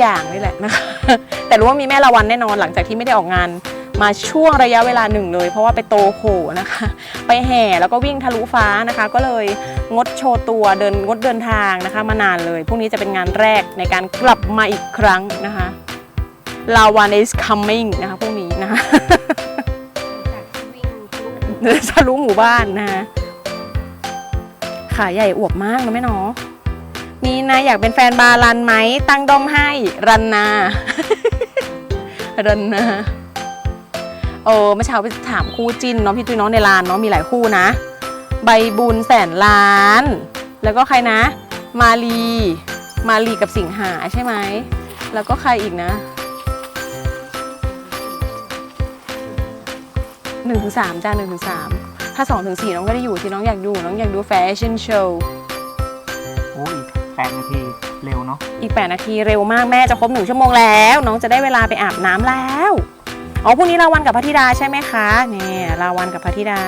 อย่างนี่แหละนะคะ แต่รู้ว่ามีแม่ละวันแน่นอนหลังจากที่ไม่ได้ออกงานมาช่วงระยะเวลาหนึ่งเลย เพราะว่าไปโตโขนะคะ ไปแห่แล้วก็วิ่งทะลุฟ้านะคะ ก็เลยงดโชว์ตัวเดินงดเดินทางนะคะ มานานเลยพรุ่งนี้จะเป็นงานแรกในการกลับมาอีกครั้งนะคะลาวัน is coming นะคะพรุ่งนี้นะคะทะลุหมู่บ้านนะคะขาใหญ่อวบมากนะแม่เนาะ มีนะอยากเป็นแฟนบารันไหม ตั้งด้อมให้ รันนา รันนาเออเมื่อเช้าไปถามคู่จิ้นเนาะพี่ตุ้ยน้องในร้านเนาะมีหลายคู่นะ ใบบุญแสนล้าน แล้วก็ใครนะ มาลีมาลีกับสิงหาใช่ไหม แล้วก็ใครอีกนะหนึ่งถึงสามจ้าหนึ่งถึงสามถ้าสองถึงสี่น้องก็ได้อยู่ที่น้องอยากดูน้องอยากดูแฟชั่นโชว์ 8นาทีเร็วเนาะอีก 8 นาทีเร็วมากแม่จะครบหนึ่งชั่วโมงแล้ว น้องจะได้เวลาไปอาบน้ำแล้วอ๋อพรุ่งนี้ลาวันกับพระธิดาใช่ไหมคะเนี่ยลาวันกับพระธิดา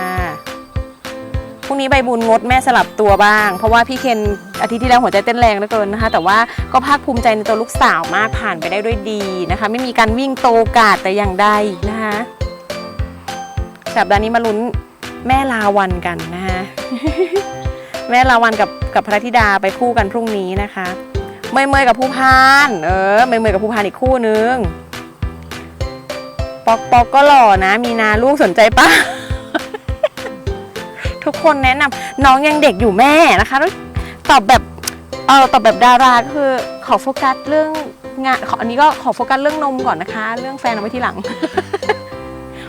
พรุ่งนี้ใบบุญงดแม่สลับตัวบ้าง เพราะว่าพี่เคนอาทิตย์ที่แล้วหัวใจเต้นแรงเหลือเกินนะคะ แต่ว่าก็ภาคภูมิใจในตัวลูกสาวมากผ่านไปได้ด้วยดีนะคะ ไม่มีการวิ่งโตกาดแต่อย่างใดนะคะสัปดาห์นี้มาลุ้นแม่ลาวันกันนะคะ แม่ลาวันกับกับพระธิดาไปคู่กันพรุ่งนี้นะคะเมยเมยกับภูพานเออเมยเมยกับภูพานอีกคู่นึงปอกปอกก็หล่อนะ มีนาลูกสนใจปะทุกคนแนะนำน้องยังเด็กอยู่แม่นะคะตอบแบบเออตอบแบบดาราก็คือขอโฟกัสเรื่องงานขออันนี้ก็ขอโฟกัสเรื่องนมก่อนนะคะ เรื่องแฟนเอาไว้ทีหลัง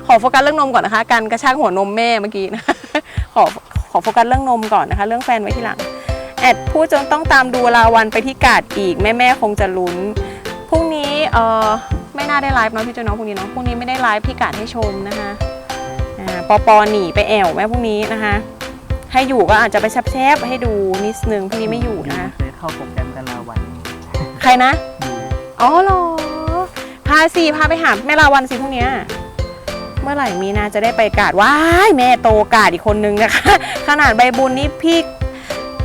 ขอโฟกัสเรื่องนมก่อนนะคะ การกระชากหัวนมแม่เมื่อกี้นะขอ อโฟกัสเรื่องนมก่อนนะคะ เรื่องแฟนไว้ทีหลัง แอดพูดจนต้องตามดูลาวันไปที่กาดอีก แม่แม่ๆคงจะลุ้นพรุ่งนี้เออไม่น่าได้ไลฟ์เนาะพี่เจ้าน้องพรุ่งนี้เนาะพรุ่งนี้ไม่ได้ไลฟ์พี่กาดให้ชมนะคะอ่าปอปอหนีไปแอวแม่พรุ่งนี้นะคะ ให้อยู่ก็อาจจะไปแซบๆให้ดูนิดนึงพรุ่งนี้ไม่อยู่นะคะเคยเข้าโปรแกรมกันลาวันใครนะอยู่อ๋อเหรอพาสิพาไปหาแม่ลาวันสิพรุ่งเนี้ย เมื่อไหร่มีนาจะได้ไปกาดว้ายแม่โตกาดอีกคนนึงนะคะ ขนาดใบบุญนี่พี่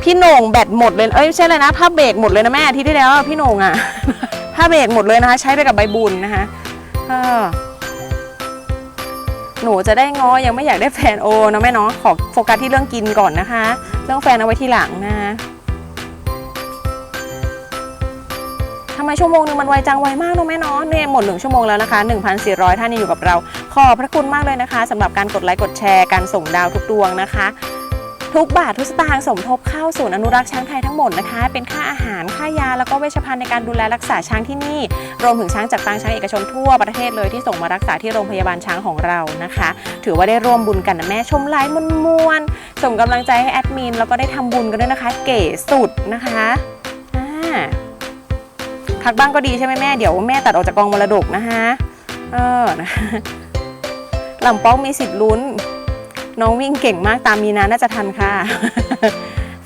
พี่โหน่งแบตหมดเลย เอ้ยไม่ใช่เลยนะผ้าเบรกหมดเลยนะแม่ที่ที่แล้วพี่โหน่งอะผ้าเบรกหมดเลยนะคะ ใช้ไปกับใบบุญนะคะหนูจะได้งอยังไม่อยากได้แฟนโอนะแม่เนาะขอโฟกัสที่เรื่องกินก่อนนะคะ เรื่องแฟนเอาไว้ทีหลังนะคะำไมชั่วโมงหนึ่งมันไวจังไวมากเนอะแม่เนาะเนี่ยหมดหนึ่งชั่วโมงแล้วนะคะ 1,400 ท่านอยู่กับเรา ขอบพระคุณมากเลยนะคะสำหรับการกดไลค์กดแชร์การส่งดาวทุกดวงนะคะทุกบาททุกสตางค์สมทบเข้าศูนย์อนุรักษ์ช้างไทยทั้งหมดนะคะ เป็นค่าอาหารค่ายาแล้วก็เวชภัณฑ์ในการดูแลรักษาช้างที่นี่ รวมถึงช้างจากปางช้างเอกชนทั่วประเทศเลยที่ส่งมารักษาที่โรงพยาบาลช้างของเรานะคะ ถือว่าได้ร่วมบุญกันนะแม่ชมไลฟ์มวนๆส่งกำลังใจให้แอดมินแล้วก็ได้ทำบุญกันด้วยนะคะ เก๋สุดนะคะอ่า พักบ้างก็ดีใช่ไหมแม่ เดี๋ยวแม่ตัดออกจากกองมรดกนะคะเออนะลำป้องมีสิทธิ์ลุ้น น้องวิ่งเก่งมากตามมีนาน่าจะทันค่ะ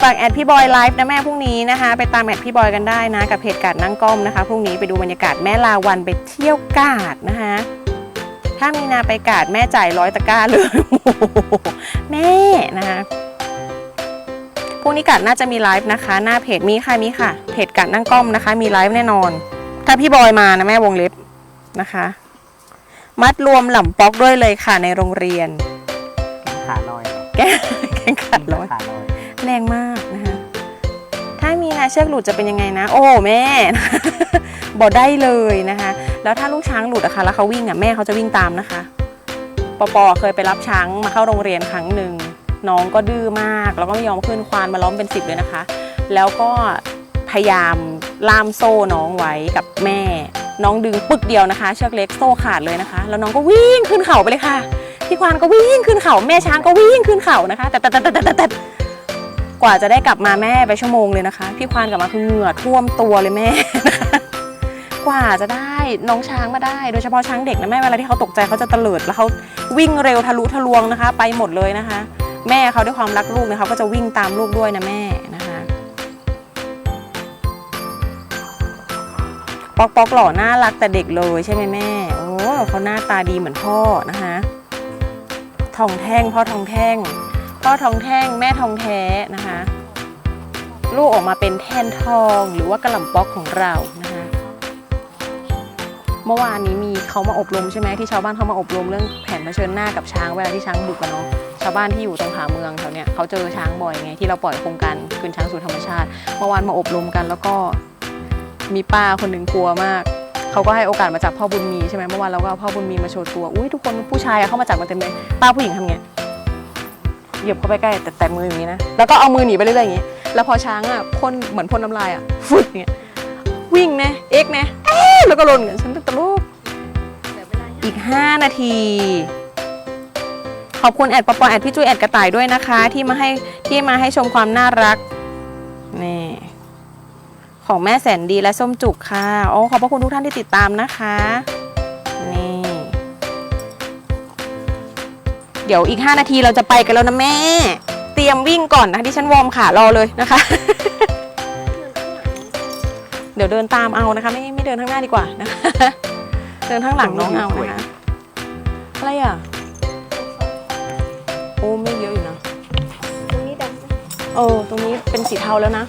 ฝากแอดพี่บอยไลฟ์นะแม่พรุ่งนี้นะคะ ไปตามแอดพี่บอยกันได้นะ กับเพจกาดนั่งก้อมนะคะพรุ่งนี้ไปดูบรรยากาศแม่ลาวันไปเที่ยวกาดนะคะถ้ามีนาไปกาดแม่จ่ายร้อยตะกร้าเลยโอ้โหแม่นะคะ พรุ่งนี้กัดน่าจะมีไลฟ์นะคะ หน้าเพจมีค่ะมีค่ะ เพจกัดนั่งกล้อมนะคะ มีไลฟ์แน่นอน ถ้าพี่บอยมานะแม่วงเล็บนะคะ มัดรวมหล่ำป๊อกด้วยเลยค่ะในโรงเรียนแกงขาลอยเหรอแกแข่งขันร้อยขาลอยแรงมากนะคะ ถ้ามีนาเชือกหลุดจะเป็นยังไงนะ โอ้แม่ บอกได้เลยนะคะ แล้วถ้าลูกช้างหลุดอะคะแล้วเขาวิ่งอะแม่เขาจะวิ่งตามนะคะปอปอเคยไปรับช้างมาเข้าโรงเรียนครั้งหนึ่ง น้องก็ดื้อมากแล้วก็ไม่ยอมขึ้นควานมาล้อมเป็นสิบเลยนะคะ แล้วก็พยายามล่ามโซ่น้องไว้กับแม่ น้องดึงปึกเดียวนะคะ เชือกเล็กโซ่ขาดเลยนะคะ แล้วน้องก็วิ่งขึ้นเขาไปเลยค่ะพี่ควานก็วิ่งขึ้นเขาแม่ช้างก็วิ่งขึ้นเขานะคะ แต่แต่แต่แต่แต่แต่กว่าจะได้กลับมาแม่ไปชั่วโมงเลยนะคะ พี่ควานกลับมาคือเหงื่อท่วมตัวเลยแม่กว่าจะได้น้องช้างมาได้ โดยเฉพาะช้างเด็กนะแม่เวลาที่เขาตกใจเขาจะเตลิดแล้วเขาวิ่งเร็วทะลุทะลวงนะคะ ไปหมดเลยนะคะ แม่เขาด้วยความรักลูกนะคะก็จะวิ่งตามลูกด้วยนะแม่นะคะปอกปอกหล่อน่ารักแต่เด็กเลยใช่ไหมแม่ โอ้เขาหน้าตาดีเหมือนพ่อนะคะทองแท่งพ่อทองแท่ง พ่อทองแท่งแม่ทองแท้นะคะ ลูกออกมาเป็นแท่นทองหรือว่ากระหล่ำป๊อกของเรานะคะเมื่อวานนี้มีเขามาอบรมใช่ไหมที่ชาวบ้านเขามาอบรมเรื่องแผนเผชิญหน้ากับช้างเวลาที่ช้างบุกกันเนาะ ชาวบ้านที่อยู่ตรงผาเมืองแถวเนี้ยเขาเจอช้างบ่อยไงที่เราปล่อยโครงการคืนช้างสู่ธรรมชาติเมื่อวานมาอบรมกันแล้วก็มีป้าคนหนึ่งกลัวมากเขาก็ให้โอกาสมาจากพ่อบุญมีใช่ไหมเมื่อวานเราก็เอาพ่อบุญมีมาโชว์ตัวอุ้ยทุกคนผู้ชายเข้ามาจับมาเต็มเลยป้าผู้หญิงทำไงเหยียบเข้าไปใกล้แต่แต่มืออย่างนี้นะแล้วก็เอามือหนีไปเรื่อยๆอย่างนี้ แล้วพอช้างอะพ่นเหมือนพ่นน้ำลายอะฟึดอย่างเงี้ยวิ่งนะเอ็กนะเอ๊ะแล้วก็ลนกันฉันเป็นตลกอีก 5 นาที ขอบคุณแอดปอปอแอดพี่จุ้ยแอดกระต่ายด้วยนะคะ ที่มาให้ที่มาให้ชมความน่ารักนี่ของแม่แสนดีและส้มจุกค่ะโอ้ขอบพระคุณทุกท่านที่ติดตามนะคะนี่เดี๋ยวอีก 5 นาทีเราจะไปกันแล้วนะแม่ เตรียมวิ่งก่อนนะที่ฉันวอร์มขารอเลยนะคะ เดี๋ยวเดินตามเอานะคะ ไม่ไม่เดินข้างหน้าดีกว่านะคะเดินข้างหลังน้องเอานะคะอะไรอะ อ้ไม่เยอะอยู่นะ ตรงนี้ดำเออตรงนี้เป็นสีเทาแล้วนะ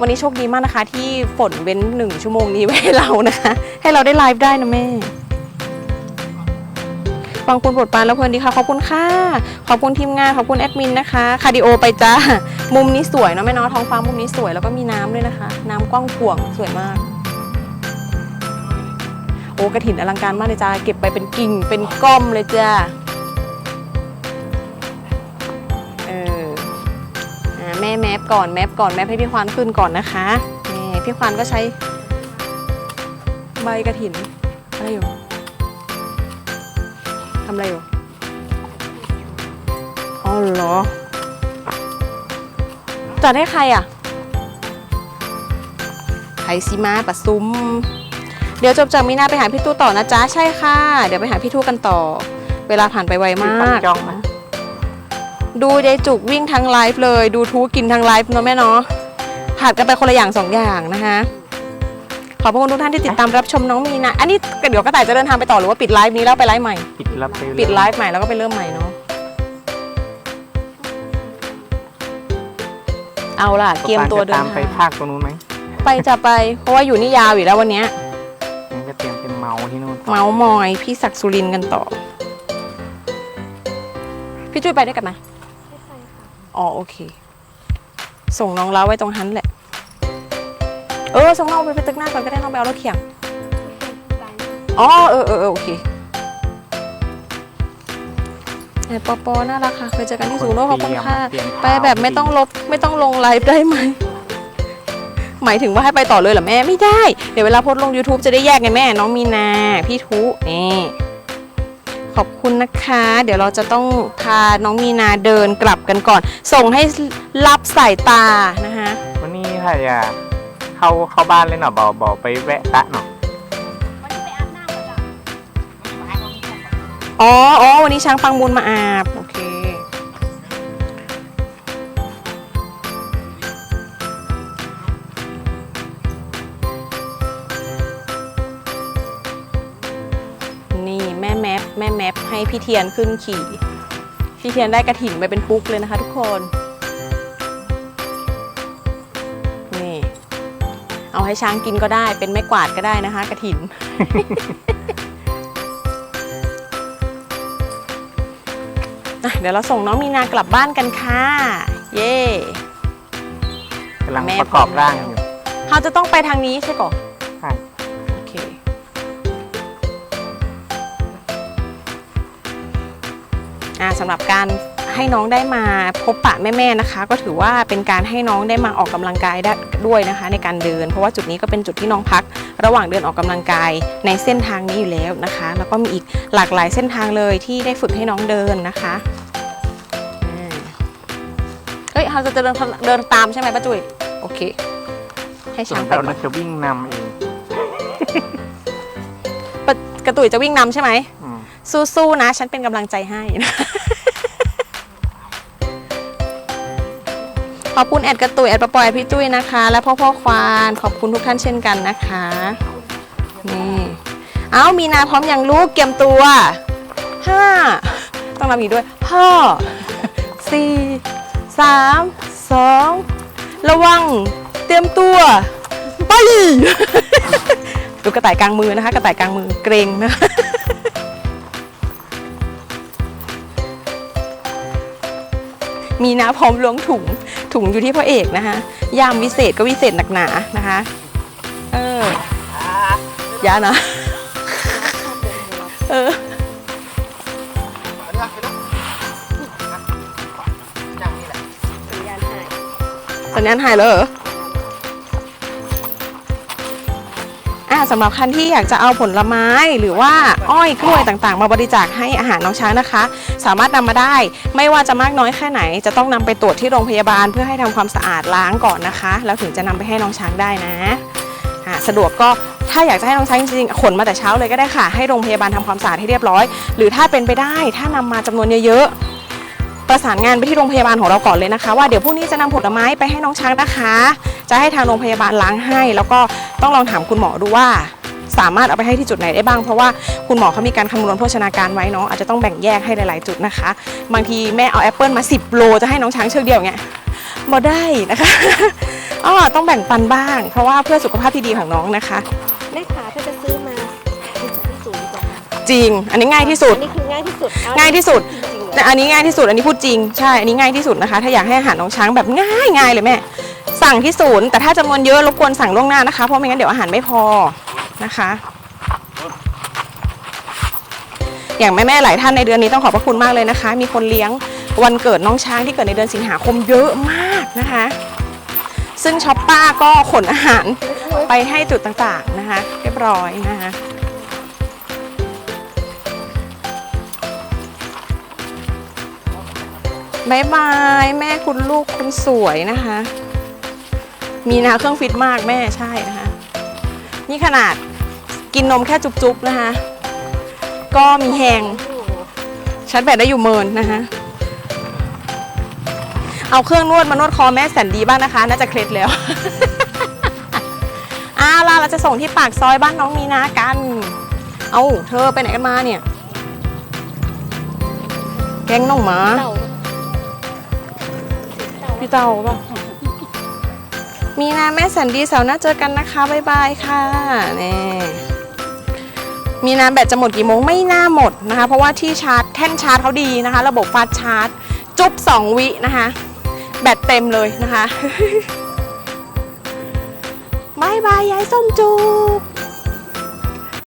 วันนี้โชคดีมากนะคะ ที่ฝนเว้นหนึ่งชั่วโมงนี้ไว้ให้เรานะคะ ให้เราได้ไลฟ์ได้นะแม่ฟังคุณปลดปรานแล้วเพลินดีค่ะ ขอบคุณค่ะ ขอบคุณทีมงาน ขอบคุณแอดมินนะคะ คาร์ดิโอไปจ้า มุมนี้สวยเนาะแม่เนาะท้องฟ้ามุมนี้สวยแล้วก็มีน้ำด้วยนะคะ น้ำกว้างขวางสวยมาก โอ้กระถินอลังการมากเลยจ้า เก็บไปเป็นกิ่ง เป็นก้อมเลยจ้า ม่แมปก่อนแมปก่อนแมปให้พี่ควานขึ้นก่อนนะคะนี่พี่ควานก็ใช้ ใบกระถินอะไรอยู่ทำอะไรอยู่อ๋อเหรอจัดให้ใครอะใครสิมาปะซุ้ม เดี๋ยวจบจากมีนาไปหาพี่ตู้ต่อนะจ๊ะ ใช่ค่ะ เดี๋ยวไปหาพี่ทู่กันต่อ เวลาผ่านไปไวมาก จองน ดูยายจุกวิ่งทั้งไลฟ์เลย ดูทูกินทั้งไลฟ์เนาะแม่เนาะผัดกันไปคนละอย่างสองอย่างนะคะขอบพระคุณทุกท่านที่ติดตามรับชมน้องมีนะอันนี้เดี๋ยวกระต่ายจะเดินทางไปต่อหรือว่าปิดไลฟ์นี้แล้วไปไลฟ์ใหม่ ปิดรับไปปิดไลฟ์ใหม่แล้วก็ไปเริ่มใหม่เนาะเอาล่ะเตรียมตัวเดินตามทางไปภาคตรงนู้นไหมไปจะไป เพราะว่าอยู่นี่ยาวอยู่แล้ววันเนี้ยงั้นก็เตรียมเป็นเมาที่นู่นต่อเมาส์มอยพี่ศักดิ์สุรินทร์กันต่อ พี่จุ้ยไปด้วยกันไหมไม่ใช่ค่ะ อ๋อโอเค ส่งน้องเล้าไว้ตรงนั้นแหละ เออส่งน้องไปไปตึกหน้าก่อนก็ได้น้องไปเอารถเขียงไม่เคยไปอ๋อเออเออเออโอเคแอบปอปอน่ารักค่ะเคยเจอกันที่ศูนย์โลกขอบคุณค่ะเตรียมไปแบบไม่ต้องลบไม่ต้องลงไลฟ์ได้ไหมหมายถึงว่าให้ไปต่อเลยเหรอแม่ไม่ได้ เดี๋ยวเวลาโพสต์ลง YouTube จะได้แยกไงแม่ น้องมีนา พี่ทุนี่ ขอบคุณนะคะ เดี๋ยวเราจะต้องพาน้องมีนาเดินกลับกันก่อน ส่งให้รับสายตานะคะ วันนี้ถ้าอยากเข้าเข้าบ้านเลยเนาะบอกบอกไปแวะตะเนาะวันนี้ไปอาบน้ำกับเราอ๋ออ๋อวันนี้ช้างปังบุญมาอาบ พี่เทียนขึ้นขี่ พี่เทียนได้กระถิ่นไปเป็นปุ๊กเลยนะคะทุกคน นี่ เอาให้ช้างกินก็ได้ เป็นไม้กวาดก็ได้นะคะ กระถิ่นอะเดี๋ยวเราส่งน้องมีนากลับบ้านกันค่ะ เย่กำลังแม่ประกอบร่างอยู่เราจะต้องไปทางนี้ใช่ก่อ สำหรับการให้น้องได้มาพบปะแม่ๆนะคะ ก็ถือว่าเป็นการให้น้องได้มาออกกำลังกายได้ด้วยนะคะ ในการเดิน เพราะว่าจุดนี้ก็เป็นจุดที่น้องพัก ระหว่างเดินออกกำลังกายในเส้นทางนี้อยู่แล้วนะคะ แล้วก็มีอีกหลากหลายเส้นทางเลยที่ได้ฝึกให้น้องเดินนะคะอ่าเฮ้ยเราจะเดินเดินตามใช่ไหมป้าจุ๋ยโอเค ให้ส่วช้างนไปเราก่อนจะวิ่งนำเองป้ากระตุยจะวิ่งนำใช่ไหมอืม สู้ๆนะ ฉันเป็นกำลังใจให้นะขอบคุณแอดกระตุยแอดประปอยพี่จุ้ยนะคะ และพ่อพ่อควานขอบคุณทุกท่านเช่นกันนะคะนี่เอามีนาพร้อมอย่างลูกเกียมตัวห้าต้องนำอีกด้วยห้าสี่สามสองระวังเตรียมตัวไปดูกระต่ายกลางมือนะคะ กระต่ายกลางมือเกรงนะคะ มีนะพร้อมล้วงถุงถุงอยู่ที่พ่อเอกนะคะยามวิเศษก็วิเศษหนักหนานะคะ เออยานะเออยสัญญาณหายแล้วเหรอ สำหรับคันที่อยากจะเอาผลไม้หรือว่าอ้อยกล้วยต่างๆ มาบริจาคให้อาหารน้องช้างนะคะ สามารถนำมาได้ ไม่ว่าจะมากน้อยแค่ไหน จะต้องนำไปตรวจที่โรงพยาบาล เพื่อให้ทำความสะอาดล้างก่อนนะคะ แล้วถึงจะนำไปให้น้องช้างได้นะสะดวกก็ถ้าอยากจะให้น้องช้างจริงๆขนมาแต่เช้าเลยก็ได้ค่ะ ให้โรงพยาบาลทำความสะอาดให้เรียบร้อย หรือถ้าเป็นไปได้ ถ้านำมาจำนวนเยอะๆ ประสานงานไปที่โรงพยาบาลของเราก่อนเลยนะคะ ว่าเดี๋ยวพรุ่งนี้จะนำผลไม้ไปให้น้องช้างนะคะ จะให้ทางโรงพยาบาลล้างให้ แล้วก็ต้องลองถามคุณหมอดูว่า สามารถเอาไปให้ที่จุดไหนได้บ้าง เพราะว่าคุณหมอเขามีการคำนวณโภชนาการไว้เนาะอาจจะต้องแบ่งแยกให้หลาย ๆ จุดนะคะ บางทีแม่เอาแอปเปิลมา 10 โลจะให้น้องช้างเชือกเดียวอย่างเงี้ยบ่ได้นะคะอ๋อต้องแบ่งปันบ้าง เพราะว่าเพื่อสุขภาพที่ดีของน้องนะคะแม่ขาถ้าจะซื้อมาซื้อจากที่ศูนย์ดีกว่าจริง อันนี้ง่ายที่สุด อันนี้คือง่ายที่สุดเอง่ายที่สุดจริงๆ แต่อันนี้ง่ายที่สุดอันนี้พูดจริงใช่อันนี้ง่ายที่สุดนะคะ ถ้าอยากให้อาหารน้องช้างแบบง่ายง่ายเลยแม่ สั่งที่ศูนย์แต่ถ้าจำนวนเยอะรบกวนสั่งล่วงหน้านะคะเพราะไม่งั้นเดี๋ยวอาหารไม่พอนะคะ อย่างแม่ๆหลายท่านในเดือนนี้ต้องขอบพระคุณมากเลยนะคะ มีคนเลี้ยงวันเกิดน้องช้างที่เกิดในเดือนสิงหาคมเยอะมากนะคะ ซึ่งช็อปป้าก็ขนอาหารไปให้จุดต่างๆนะคะ เรียบร้อยนะคะ บายบายแม่คุณลูกคุณสวยนะคะ มีนาเครื่องฟิตมากแม่ใช่นะคะ นี่ขนาดกินนมแค่จุ๊บๆนะคะ ก็มีแหงชาร์จแบตได้อยู่เมินนะคะ เอาเครื่องนวดมานวดคอแม่แสนดีบ้างนะคะ น่าจะเคล็ดแล้วอ้าวล่ะเราจะส่งที่ปากซอยบ้านน้องมีนากัน เอาเธอไปไหนกันมาเนี่ย แกงน้องหมา เตาป่ะมีนาแม่แสนดีเสาร์หน้าเจอกันนะคะบ๊ายบายค่ะนี่มีนาแบตจะหมดกี่โมงไม่น่าหมดนะคะ เพราะว่าที่ชาร์จแท่นชาร์จเขาดีนะคะ ระบบฟาสชาร์จ จุ๊บ2วินะคะ แบตเต็มเลยนะคะบายบายยายส้มจุบ